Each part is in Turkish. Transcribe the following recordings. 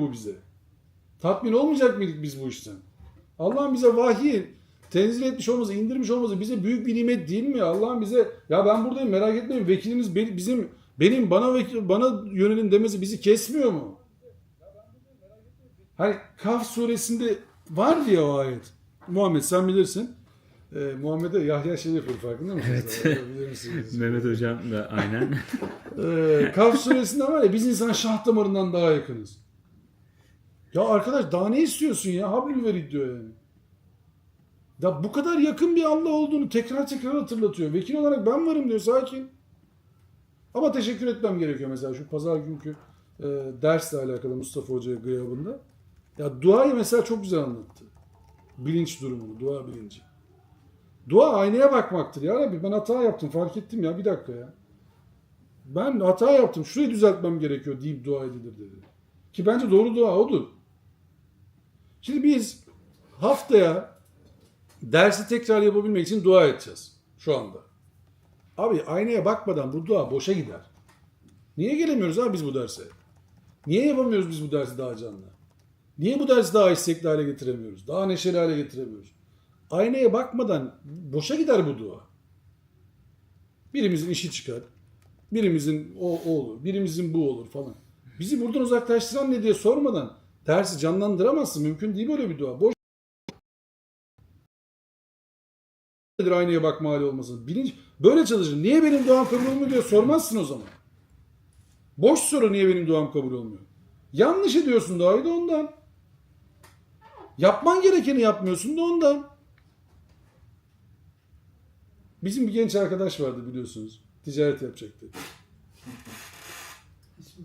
bu bize. Tatmin olmayacak mıydık biz bu işten? Allah'ın bize vahiy tenzil etmiş olması, indirmiş olması bize büyük bir nimet değil mi? Allah'ın bize ya ben buradayım merak etmeyin vekiliniz bizim benim bana vekil, bana yönelin demesi bizi kesmiyor mu? Hani Kaf suresinde var diye o ayet. Muhammed sen bilirsin. Ee, Muhammed'e Yahya yapıyor farkında mısınız? Evet. Misiniz? Mehmet hocam da aynen. Ee, Kaf suresinde var ya biz insana şah damarından daha yakınız. Ya arkadaş daha ne istiyorsun ya? Hablül verid diyor yani. Ya bu kadar yakın bir Allah olduğunu tekrar tekrar hatırlatıyor. Vekil olarak ben varım diyor sakin. Ama teşekkür etmem gerekiyor mesela şu pazar günkü e, dersle alakalı Mustafa Hoca gıyabında. Ya duayı mesela çok güzel anlattı. Bilinç durumunu, dua bilinci. Dua aynaya bakmaktır ya Rabbi ben hata yaptım fark ettim ya bir dakika ya. Ben hata yaptım şurayı düzeltmem gerekiyor deyip dua edilir dedi. Ki bence doğru dua odur. Şimdi biz haftaya dersi tekrar yapabilmek için dua edeceğiz şu anda. Abi aynaya bakmadan bu dua boşa gider. Niye gelemiyoruz abi biz bu derse? Niye yapamıyoruz biz bu dersi daha canlı? Niye bu dersi daha istekli hale getiremiyoruz? Daha neşeli hale getiremiyoruz? Aynaya bakmadan boşa gider bu dua. Birimizin işi çıkar. Birimizin o, o olur. Birimizin bu olur falan. Bizi buradan uzaklaştıran ne diye sormadan dersi canlandıramazsın. Mümkün değil böyle bir dua. Boş nedir aynaya bakma hali olmasın. Bilinç böyle çalışır. Niye benim duam kabul olmuyor diye sormazsın o zaman. Boş soru niye benim duam kabul olmuyor. Yanlış ediyorsun duayı da ondan. Yapman gerekeni yapmıyorsun da ondan. Bizim bir genç arkadaş vardı biliyorsunuz. Ticaret yapacaktı.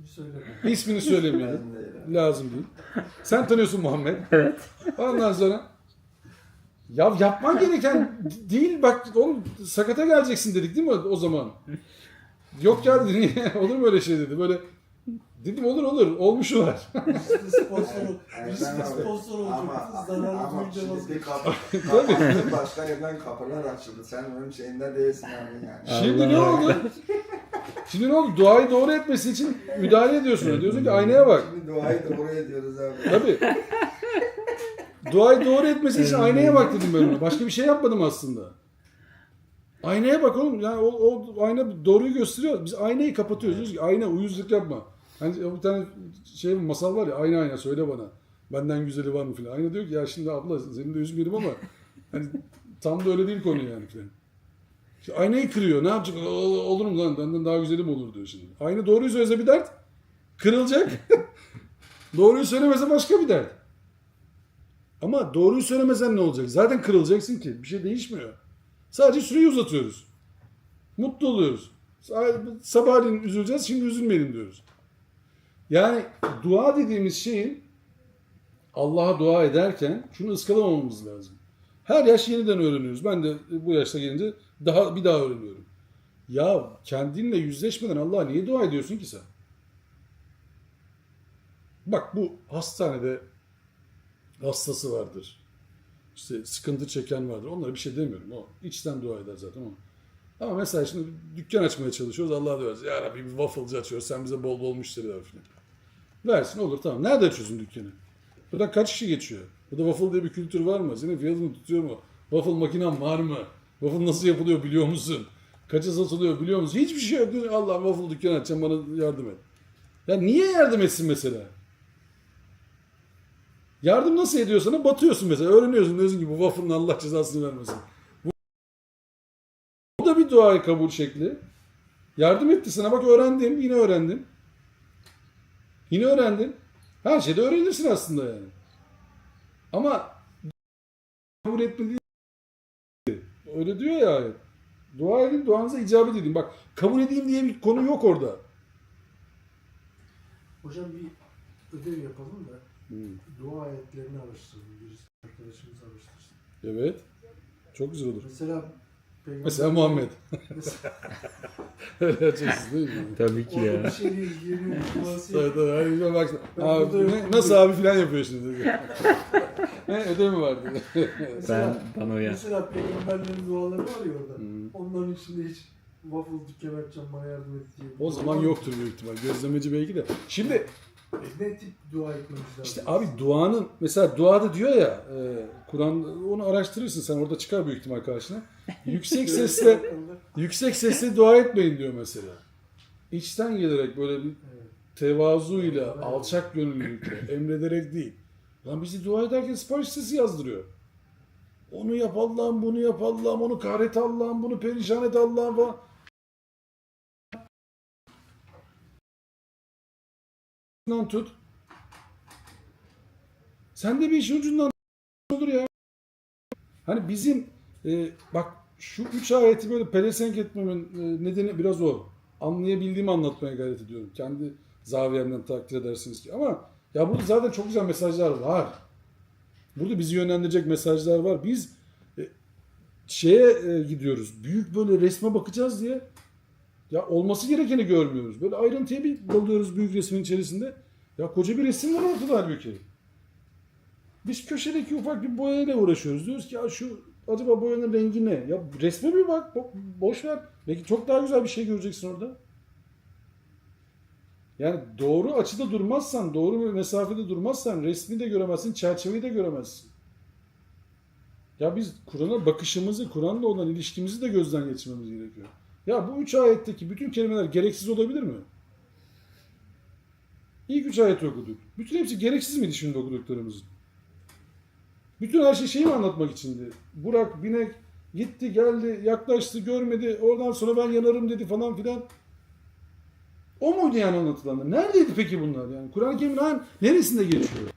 İsmini söyleme. İsmini söylemeyelim. Lazım değil. Sen tanıyorsun Muhammed. evet. Ondan sonra ya yapman gereken değil bak oğlum sakata geleceksin dedik değil mi o zaman? Yok ya dedi niye? Olur mu öyle şey dedi. Böyle dedim olur olur olmuşu var. Birisi sponsor, abi. sponsor Ama, olacak. Zararlı kapı, kapandı, başka yerden kapılar açıldı. Sen onun şeyinde değilsin abi yani. Şimdi ne oldu? Şimdi ne oldu? Duayı doğru etmesi için müdahale ediyorsun. Diyorsun ki aynaya bak. Şimdi duayı doğru ediyoruz abi. Tabii. Duayı doğru etmesi için aynaya bak dedim ben ona. Başka bir şey yapmadım aslında. Aynaya bak oğlum. Yani o, o ayna doğruyu gösteriyor. Biz aynayı kapatıyoruz. Diyoruz ki ayna uyuzluk yapma. Hani bir tane şey masal var ya ayna ayna söyle bana. Benden güzeli var mı filan. Ayna diyor ki ya şimdi abla seni de üzmeyelim ama hani tam da öyle değil konu yani filan. Aynayı kırıyor. Ne yapacak? Olur mu lan? Benden daha güzeli mi olur diyor şimdi. Ayna doğruyu söylese bir dert. Kırılacak. doğruyu söylemese başka bir dert. Ama doğruyu söylemesen ne olacak? Zaten kırılacaksın ki. Bir şey değişmiyor. Sadece süreyi uzatıyoruz. Mutlu oluyoruz. Sabahleyin üzüleceğiz, şimdi üzülmeyelim diyoruz. Yani dua dediğimiz şeyin Allah'a dua ederken şunu ıskalamamamız lazım. Her yaş yeniden öğreniyoruz. Ben de bu yaşta gelince daha bir daha öğreniyorum. Ya kendinle yüzleşmeden Allah'a niye dua ediyorsun ki sen? Bak bu hastanede hastası vardır. İşte sıkıntı çeken vardır. Onlara bir şey demiyorum. O içten dua eder zaten o. Ama mesela şimdi dükkan açmaya çalışıyoruz. Allah'a diyoruz. Ya Rabbi bir wafflecı açıyoruz. Sen bize bol bol müşteri ver falan. Versin olur tamam. Nerede açıyorsun dükkanı? Buradan kaç kişi geçiyor? Burada waffle diye bir kültür var mı? Senin fiyatını tutuyor mu? Waffle makinen var mı? Waffle nasıl yapılıyor biliyor musun? Kaça satılıyor biliyor musun? Hiçbir şey yok. Allah waffle dükkanı açacağım bana yardım et. Ya niye yardım etsin mesela? Yardım nasıl ediyor sana? Batıyorsun mesela. Öğreniyorsun diyorsun ki bu waffle'ın Allah cezasını vermesin. Bu, da bir dua kabul şekli. Yardım etti sana. Bak öğrendim. Yine öğrendim. Yine öğrendin. Her şeyde öğrenirsin aslında yani. Ama kabul etmedi. Öyle diyor ya ayet. Dua edin, duanıza icabet edin. Bak kabul edeyim diye bir konu yok orada. Hocam bir ödev yapalım da Hmm. dua ayetlerini araştıralım. Birisi arkadaşımız araştırsın. Evet. Çok güzel olur. Mesela Peygamber- Mesela Muhammed. Mesela Öyle yapacaksınız değil mi? Tabii ki orada bir ya. şeyle ilgileniyor. Tabii tabii. Hani bir. Ben Abi, ne- nasıl abi falan yapıyor şimdi. ne ödev mi var dedi. Mesela, Ben bana uyar. mesela peygamberlerin duaları var ya orada. Hmm. Onların içinde hiç waffle dükkanı açacağım bana yardım et diye. o zaman yoktur büyük ihtimal. Gözlemeci belki de. Şimdi ne tip dua etmemiz lazım? İşte abi duanın mesela duada diyor ya e, Kur'an onu araştırırsın sen orada çıkar büyük ihtimal karşına. Yüksek sesle yüksek sesle dua etmeyin diyor mesela. İçten gelerek böyle bir tevazuyla, alçak gönüllülükle, emrederek değil. Lan bizi dua ederken sipariş sesi yazdırıyor. Onu yap Allah'ım, bunu yap Allah'ım, onu kahret Allah'ım, bunu perişan et Allah'ım falan. Ucundan tut. Sen de bir işin ucundan olur ya. Hani bizim e, bak şu üç ayeti böyle pelesenk etmemin e, nedeni biraz o. Anlayabildiğimi anlatmaya gayret ediyorum. Kendi zaviyemden takdir edersiniz ki. Ama ya burada zaten çok güzel mesajlar var. Burada bizi yönlendirecek mesajlar var. Biz e, şeye e, gidiyoruz. Büyük böyle resme bakacağız diye ya olması gerekeni görmüyoruz. Böyle ayrıntıya bir dalıyoruz büyük resmin içerisinde. Ya koca bir resim var ortada halbuki. Biz köşedeki ufak bir boyayla uğraşıyoruz. Diyoruz ki ya şu acaba boyanın rengi ne? Ya resme bir bak. bo- boş ver. Belki çok daha güzel bir şey göreceksin orada. Yani doğru açıda durmazsan, doğru bir mesafede durmazsan resmi de göremezsin, çerçeveyi de göremezsin. Ya biz Kur'an'a bakışımızı, Kur'an'la olan ilişkimizi de gözden geçirmemiz gerekiyor. Ya bu üç ayetteki bütün kelimeler gereksiz olabilir mi? İlk üç ayet okuduk. Bütün hepsi gereksiz miydi şimdi okuduklarımızın? Bütün her şey şeyi mi anlatmak içindi? Burak, binek gitti, geldi, yaklaştı, görmedi. Oradan sonra ben yanarım dedi falan filan. O muydu yani anlatılanlar? Neredeydi peki bunlar yani? Kur'an-ı Kerim'in neresinde geçiyor?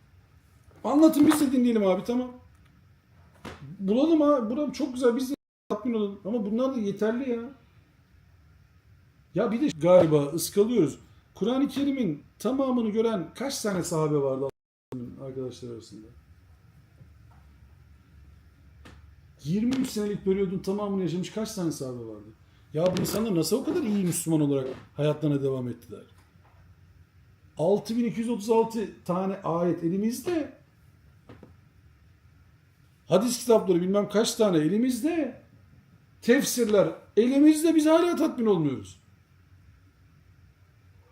Anlatın biz de dinleyelim abi tamam. Bulalım ha. Bulalım çok güzel biz de tatmin olalım. Ama bunlar da yeterli ya. Ya bir de galiba ıskalıyoruz. Kur'an-ı Kerim'in tamamını gören kaç tane sahabe vardı arkadaşlar arasında? 23 senelik periyodun tamamını yaşamış kaç tane sahabe vardı? Ya bu insanlar nasıl o kadar iyi Müslüman olarak hayatlarına devam ettiler? 6236 tane ayet elimizde. Hadis kitapları bilmem kaç tane elimizde. Tefsirler elimizde biz hala tatmin olmuyoruz.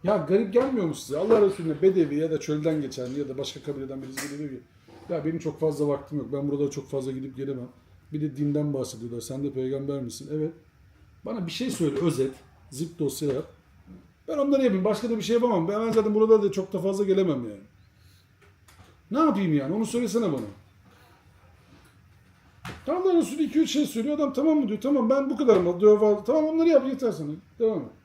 Ya garip gelmiyor mu size? Allah Resulüne bedevi ya da çölden geçen ya da başka kabileden birisi geliyor ki ya benim çok fazla vaktim yok. Ben buralara çok fazla gidip gelemem. Bir de dinden bahsediyorlar. Sen de peygamber misin? Evet. Bana bir şey söyle özet. Zip dosya yap. Ben onları yapayım. Başka da bir şey yapamam. Ben zaten burada da çok da fazla gelemem yani. Ne yapayım yani? Onu söylesene bana. Allah Resulü 2-3 şey söylüyor. Adam tamam mı diyor. Tamam ben bu diyor. falan. Tamam onları yap yeter sana. Devam et.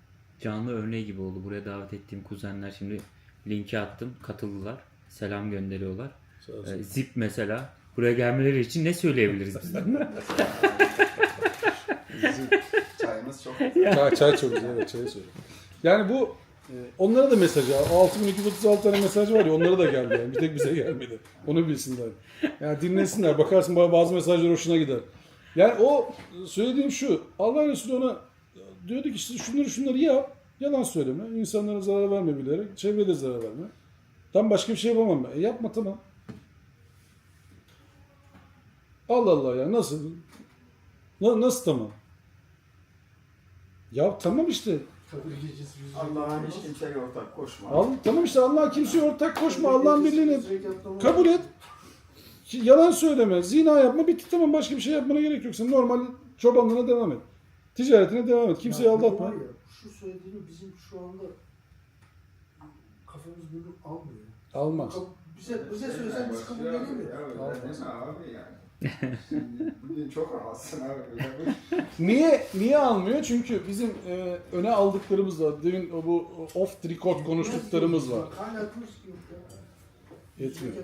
Canlı örneği gibi oldu. Buraya davet ettiğim kuzenler şimdi linki attım. Katıldılar. Selam gönderiyorlar. Ee, Zip mesela. Buraya gelmeleri için ne söyleyebiliriz biz? Çayımız çok çay, çay çok güzel. Evet, çay söyle. Yani bu e, onlara da mesaj. 6236 tane mesaj var ya onlara da geldi. Yani. Bir tek bize gelmedi. Onu bilsinler. Yani dinlesinler. Bakarsın bazı mesajlar hoşuna gider. Yani o söylediğim şu. Allah Resulü ona diyordu ki işte şunları şunları yap. Yalan söyleme. İnsanlara zarar verme bilerek. Çevrede zarar verme. Tam başka bir şey yapamam ben. E yapma tamam. Allah Allah ya nasıl? Na- nasıl tamam? Ya tamam işte. Allah'ın hiç kimseye ortak koşma. Al, tamam işte Allah kimseye ortak koşma. Allah'ın birliğini kabul et. Yalan söyleme, zina yapma, bitti tamam başka bir şey yapmana gerek yok. Sen normal çobanlığına devam et. Ticaretine devam et. Kimseyi Ya aldatma. var ya, Şu söylediğini bizim şu anda kafamız böyle almıyor. Almaz. Kab- Bize, bize söylesen biz kabul edelim mi? Almaz. Abi yani. Şimdi bugün çok rahatsın abi. Niye niye almıyor? Çünkü bizim e, öne aldıklarımız var. Demin o bu off the record konuştuklarımız var. Kaynatmış yok ya. Yüz Yetmiyor.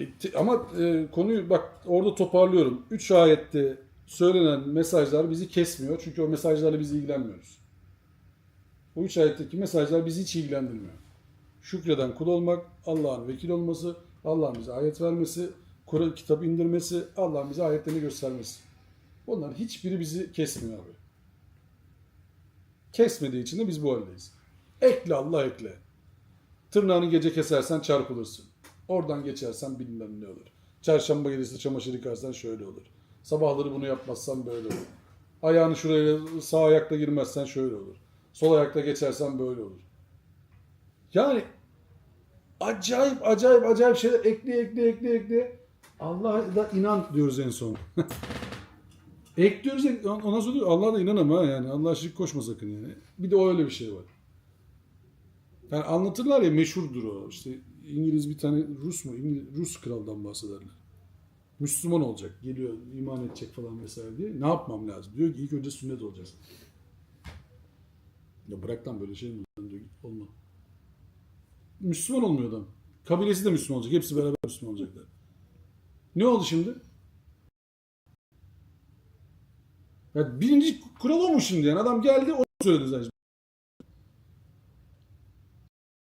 E, te- Ama e, konuyu bak orada toparlıyorum. Üç ayette söylenen mesajlar bizi kesmiyor. Çünkü o mesajlarla biz ilgilenmiyoruz. Bu üç ayetteki mesajlar bizi hiç ilgilendirmiyor. Şükreden kul olmak, Allah'ın vekil olması, Allah'ın bize ayet vermesi, Kur'an kitap indirmesi, Allah'ın bize ayetlerini göstermesi. Bunların hiçbiri bizi kesmiyor abi. Kesmediği için de biz bu haldeyiz. Ekle Allah ekle. Tırnağını gece kesersen çarpılırsın. Oradan geçersen bilmem ne olur. Çarşamba gecesi çamaşır yıkarsan şöyle olur. Sabahları bunu yapmazsan böyle olur. Ayağını şuraya sağ ayakla girmezsen şöyle olur. Sol ayakla geçersen böyle olur. Yani Acayip acayip acayip şeyler ekle ekle ekle ekle. Allah'a da inan diyoruz en son. Ekliyoruz ek- ondan sonra diyor Allah'a da inan ama yani Allah'a şirk koşma sakın yani. Bir de o öyle bir şey var. Yani anlatırlar ya meşhurdur o. İşte İngiliz bir tane Rus mu? İngiliz, Rus kraldan bahsederler. Müslüman olacak. Geliyor iman edecek falan vesaire diye. Ne yapmam lazım? Diyor ki ilk önce sünnet olacaksın. Ya bırak lan böyle şey mi? Diyor, olma. Müslüman olmuyor adam. Kabilesi de Müslüman olacak. Hepsi beraber Müslüman olacaklar. Ne oldu şimdi? Ya birinci kural o mu şimdi yani? Adam geldi onu söyledi zaten.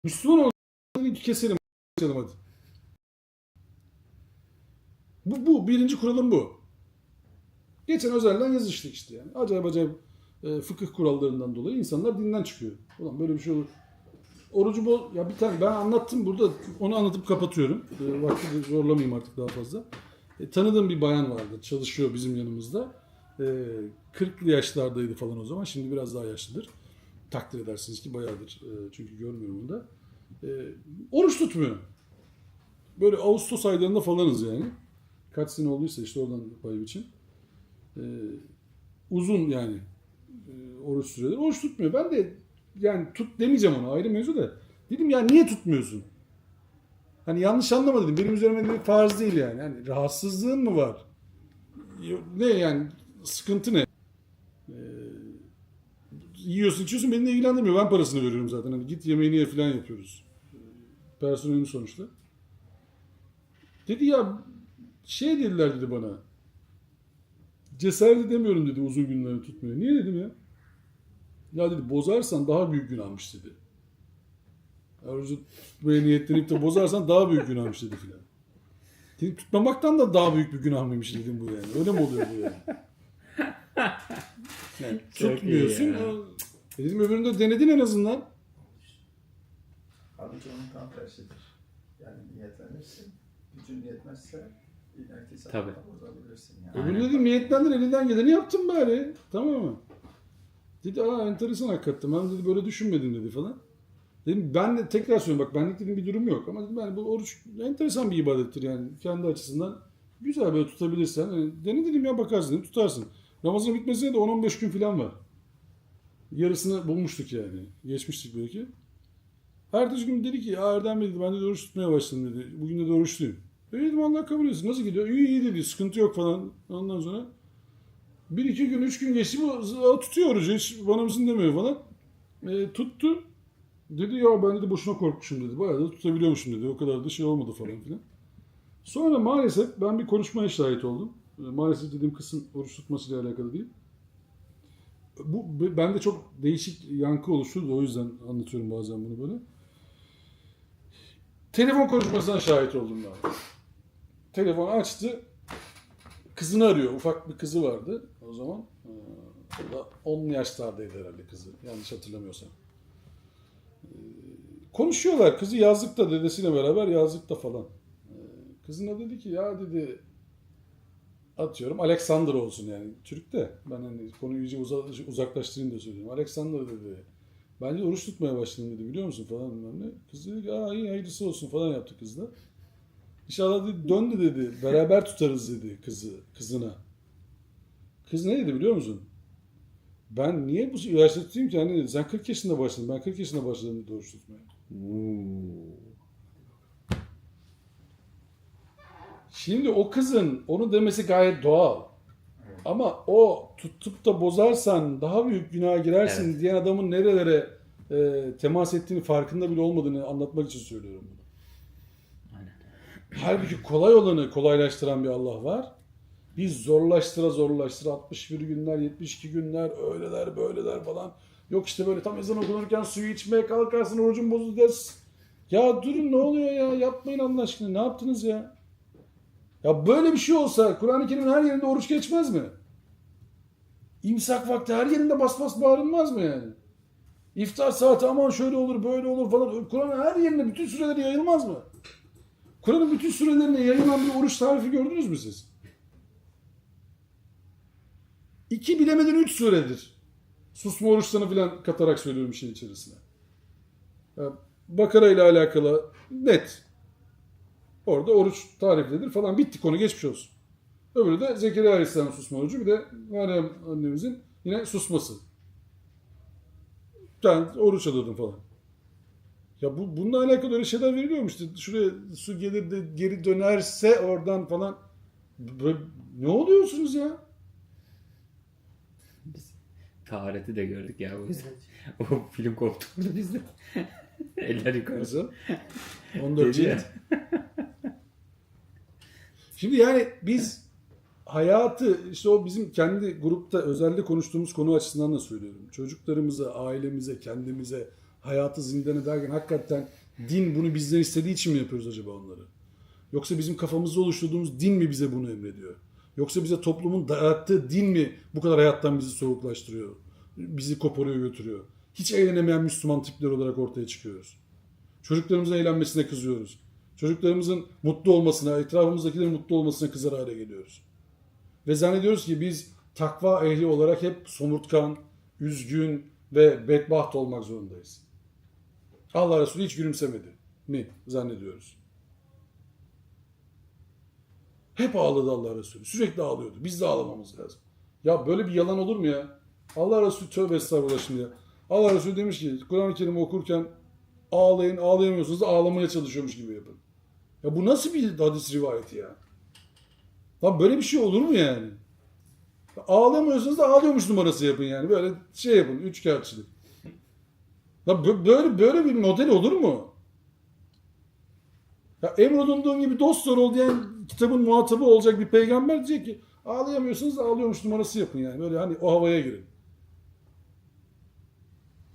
Müslüman keselim. Keselim hadi. Bu, bu. Birinci kuralım bu. Geçen özelden yazıştık işte yani. Acayip acayip e, fıkıh kurallarından dolayı insanlar dinden çıkıyor. Ulan böyle bir şey olur. Orucu bol... Ya bir tane ben anlattım burada. Onu anlatıp kapatıyorum. E, vakti zorlamayayım artık daha fazla. E, tanıdığım bir bayan vardı. Çalışıyor bizim yanımızda. E, 40'lı yaşlardaydı falan o zaman. Şimdi biraz daha yaşlıdır. Takdir edersiniz ki bayağıdır. E, çünkü görmüyorum onu da. E, oruç tutmuyor. Böyle Ağustos aylarında falanız yani. Kaç sene olduysa işte oradan pay biçim. E, uzun yani e, oruç süreleri. Oruç tutmuyor. Ben de yani tut demeyeceğim ona ayrı mevzu da. Dedim ya niye tutmuyorsun? Hani yanlış anlama dedim. Benim üzerime de bir farz değil yani. yani rahatsızlığın mı var? Ne yani sıkıntı ne? Ee, yiyorsun içiyorsun beni de ilgilendirmiyor. Ben parasını veriyorum zaten. Hani git yemeğini ye falan yapıyoruz. Personelin sonuçta. Dedi ya şey dediler dedi bana. Cesaret edemiyorum dedi uzun günleri tutmuyor. Niye dedim ya? Ya dedi bozarsan daha büyük günahmış dedi. Orucu tutmaya niyetlenip de bozarsan daha büyük günahmış dedi filan. Dedim, tutmamaktan da daha büyük bir günah mıymış dedim bu yani. Öyle mi oluyor bu yani? yani Çok tutmuyorsun. ya. E dedim öbüründe denedin en azından. Halbuki onun tam tersidir. Yani niyetlenirsin. Gücün yetmezse ileriki Tabii. safhada bozabilirsin. Yani. Öbürüne dedim niyetlendin elinden geleni yaptın bari. Tamam mı? Dedi aa enteresan hakikaten. Ben dedi böyle düşünmedim dedi falan. Dedim ben de tekrar söylüyorum bak benlik dedim bir durum yok. Ama dedim yani bu oruç enteresan bir ibadettir yani. Kendi açısından güzel böyle tutabilirsen. Hani, dene dedim ya bakarsın dedim tutarsın. Ramazan bitmesine de 10-15 gün falan var. Yarısını bulmuştuk yani. Geçmiştik belki. Ertesi gün dedi ki ya Erdem dedi ben de oruç tutmaya başladım dedi. Bugün de oruçluyum. E dedim Allah kabul etsin. Nasıl gidiyor? İyi iyi dedi. Sıkıntı yok falan. Ondan sonra bir iki gün, üç gün geçti. Bu z- tutuyor orucu. Hiç bana mısın demiyor falan. E, tuttu. Dedi ya ben dedi boşuna korkmuşum dedi. Bayağı da tutabiliyormuşum dedi. O kadar da şey olmadı falan filan. Sonra maalesef ben bir konuşmaya şahit oldum. E, maalesef dediğim kısım oruç tutmasıyla alakalı değil. Bu- bende çok değişik yankı oluşturdu. O yüzden anlatıyorum bazen bunu böyle. Telefon konuşmasına şahit oldum ben. Telefon açtı. Kızını arıyor. Ufak bir kızı vardı o zaman. Ee, o da 10 yaşlardaydı herhalde kızı. Yanlış hatırlamıyorsam. Ee, konuşuyorlar. Kızı yazlıkta dedesiyle beraber yazlıkta falan. Ee, kızına dedi ki ya dedi atıyorum Alexander olsun yani. Türk de ben hani konuyu iyice uza- uzaklaştırayım da söylüyorum. Alexander dedi. Ben de oruç tutmaya başladım dedi biliyor musun falan bilmem ne. Kız dedi ki aa iyi hayırlısı olsun falan yaptı kız da. İnşallah dedi, dön de dedi. Beraber tutarız dedi kızı, kızına. Kız ne dedi biliyor musun? Ben niye bu yaşta tutayım ki? Hani sen 40 yaşında başladın. Ben 40 yaşında başladım oruç tutmaya. Şimdi o kızın onu demesi gayet doğal. Ama o tutup da bozarsan daha büyük günaha girersin Evet. diyen adamın nerelere e, temas ettiğini farkında bile olmadığını anlatmak için söylüyorum bunu. Halbuki kolay olanı kolaylaştıran bir Allah var. Biz zorlaştıra zorlaştıra 61 günler, 72 günler, öyleler böyleler falan. Yok işte böyle tam ezan okunurken suyu içmeye kalkarsın orucun bozuldu ders. Ya durun ne oluyor ya yapmayın Allah aşkına ne yaptınız ya? Ya böyle bir şey olsa Kur'an-ı Kerim'in her yerinde oruç geçmez mi? İmsak vakti her yerinde bas bas bağırılmaz mı yani? İftar saati aman şöyle olur böyle olur falan. Kur'an'ın her yerinde bütün süreleri yayılmaz mı? Kur'an'ın bütün sürelerine yayılan bir oruç tarifi gördünüz mü siz? İki bilemeden üç süredir. Susma oruçlarını falan katarak söylüyorum işin içerisine. Bakara ile alakalı net. Orada oruç tariflidir falan. Bitti konu geçmiş olsun. Öbürü de Zekeriya Aleyhisselam susma orucu. Bir de Meryem annemizin yine susması. Ben oruç alıyordum falan. Ya bu bununla alakalı öyle şeyler veriliyormuş. İşte şuraya su gelir de geri dönerse oradan falan. Böyle, ne oluyorsunuz ya? Tahareti de gördük ya o yüzden. O film kopturdu bizde. Eller yukarı. Nasıl? 14 Dedi ya. cilt. Şimdi yani biz hayatı işte o bizim kendi grupta özelde konuştuğumuz konu açısından da söylüyorum. Çocuklarımıza, ailemize, kendimize hayatı zindan ederken hakikaten din bunu bizden istediği için mi yapıyoruz acaba onları? Yoksa bizim kafamızda oluşturduğumuz din mi bize bunu emrediyor? Yoksa bize toplumun dayattığı din mi bu kadar hayattan bizi soğuklaştırıyor? Bizi koparıyor götürüyor? Hiç eğlenemeyen Müslüman tipler olarak ortaya çıkıyoruz. Çocuklarımızın eğlenmesine kızıyoruz. Çocuklarımızın mutlu olmasına, etrafımızdakilerin mutlu olmasına kızar hale geliyoruz. Ve zannediyoruz ki biz takva ehli olarak hep somurtkan, üzgün ve bedbaht olmak zorundayız. Allah Resulü hiç gülümsemedi mi zannediyoruz. Hep ağladı Allah Resulü. Sürekli ağlıyordu. Biz de ağlamamız lazım. Ya böyle bir yalan olur mu ya? Allah Resulü tövbe estağfurullah şimdi ya. Allah Resulü demiş ki Kur'an-ı Kerim okurken ağlayın, ağlayamıyorsunuz ağlamaya çalışıyormuş gibi yapın. Ya bu nasıl bir hadis rivayeti ya? Lan böyle bir şey olur mu yani? Ağlamıyorsunuz da ağlıyormuş numarası yapın yani. Böyle şey yapın, üç bö- böyle böyle bir model olur mu? Ya emrolunduğun gibi dost ol diyen kitabın muhatabı olacak bir peygamber diyecek ki ağlayamıyorsunuz da ağlıyormuş numarası yapın yani. Böyle hani o havaya girin.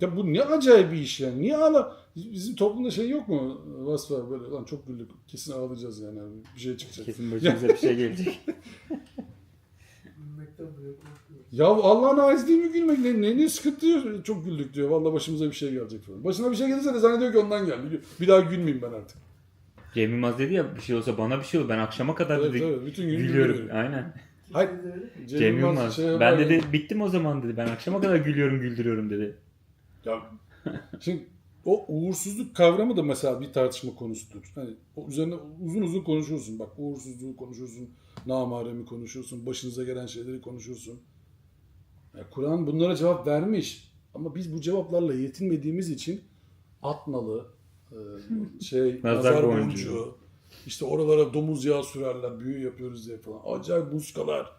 Ya bu ne acayip bir iş yani. Niye ağla? Bizim toplumda şey yok mu? Vasfa böyle lan çok güldük. Kesin ağlayacağız yani. Bir şey çıkacak. Kesin başımıza bir şey gelecek. Ya Allah'ın aiz değil mi gülmek? Ne, ne, ne sıkıntı diyor. Çok güldük diyor. Vallahi başımıza bir şey gelecek falan. Başına bir şey gelirse de zannediyor ki ondan geldi. Bir daha gülmeyeyim ben artık. Cem Yılmaz dedi ya bir şey olsa bana bir şey olur. Ben akşama kadar Evet, dedi evet. Bütün gün gülüyorum. gülüyorum. Aynen. Hayır. Cem, Cem Yılmaz şey ben dedi bittim o zaman dedi. Ben akşama kadar gülüyorum güldürüyorum dedi. Ya şimdi o uğursuzluk kavramı da mesela bir tartışma konusudur. Hani o üzerine uzun uzun konuşursun. Bak uğursuzluğu konuşursun, namaremi konuşursun, başınıza gelen şeyleri konuşursun. Ya Kur'an bunlara cevap vermiş. Ama biz bu cevaplarla yetinmediğimiz için atmalı, e, şey, Nazar boncuğu. işte oralara domuz yağı sürerler, büyü yapıyoruz diye falan. Acayip muskalar.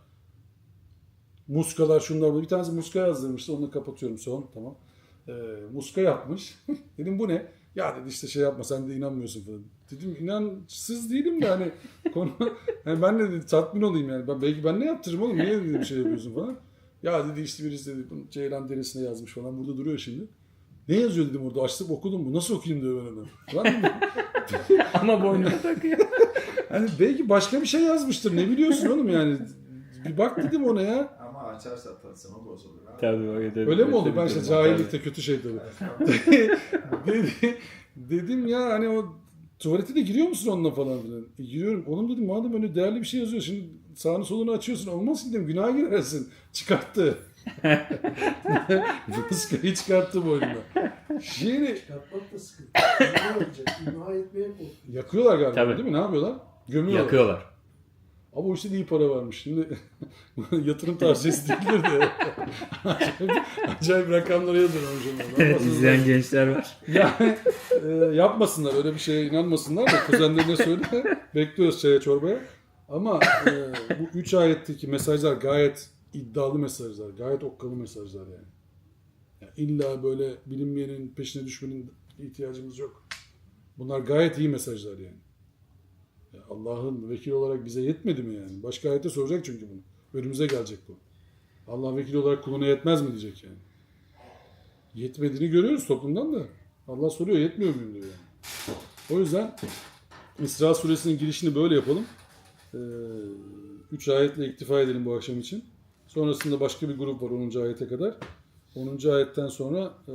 Muskalar şunlar. Bir tanesi muska yazdırmıştı. Onu kapatıyorum son. Tamam. Ee, muska yapmış. Dedim bu ne? Ya dedi işte şey yapma sen de inanmıyorsun falan. Dedim inansız değilim de hani konu yani ben de dedi, tatmin olayım yani. Ben, belki ben ne yaptırırım oğlum niye dedi bir şey yapıyorsun falan. Ya dedi işte birisi dedi bunu Ceylan derisine yazmış falan burada duruyor şimdi. Ne yazıyor dedim orada açtım okudum bu nasıl okuyayım diyor. Falan dedim. Ama boynuna takıyor. Hani belki başka bir şey yazmıştır ne biliyorsun oğlum yani. Bir bak dedim ona ya. Ama açarsa tılsımı bozulur. abi. Tabii öyle. Öyle mi oldu? Ben işte cahillikte kötü şey tabii. Dedi, dedim ya hani o tuvalete de giriyor musun onunla falan filan. E, giriyorum. Oğlum dedim madem öyle değerli bir şey yazıyor şimdi sağını solunu açıyorsun olmaz ki dedim günaha girersin. Çıkarttı. Fıskayı çıkarttı boynuna. Şimdi Yapmak da sıkıntı. Ne olacak? İmha etmeye yakıyorlar galiba Tabii. değil mi? Ne yapıyorlar? Gömüyorlar. Yakıyorlar. Ama o işte de iyi para varmış. Şimdi yatırım tavsiyesi değildir de. acayip, acayip rakamlara yatırılmış onlar. Evet izleyen gençler var. Yani e, yapmasınlar öyle bir şeye inanmasınlar da kuzenlerine söyle bekliyoruz çaya çorbaya. Ama e, bu üç ayetteki mesajlar gayet iddialı mesajlar, gayet okkalı mesajlar yani. yani. İlla böyle bilinmeyenin peşine düşmenin ihtiyacımız yok. Bunlar gayet iyi mesajlar yani. Ya Allah'ın vekil olarak bize yetmedi mi yani? Başka ayette soracak çünkü bunu. Önümüze gelecek bu. Allah vekil olarak kuluna yetmez mi diyecek yani. Yetmediğini görüyoruz toplumdan da. Allah soruyor yetmiyor muyum diyor yani. O yüzden İsra suresinin girişini böyle yapalım. Ee, üç ayetle iktifa edelim bu akşam için. Sonrasında başka bir grup var 10. ayete kadar. 10. ayetten sonra e,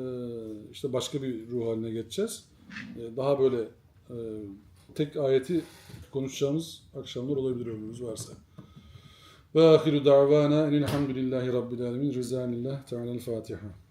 işte başka bir ruh haline geçeceğiz. E, daha böyle e, tek ayeti konuşacağımız akşamlar olabilir ömrümüz varsa. Ve ahiru davana enilhamdülillahi rabbil alemin. Rizanillah. Teala'l Fatiha.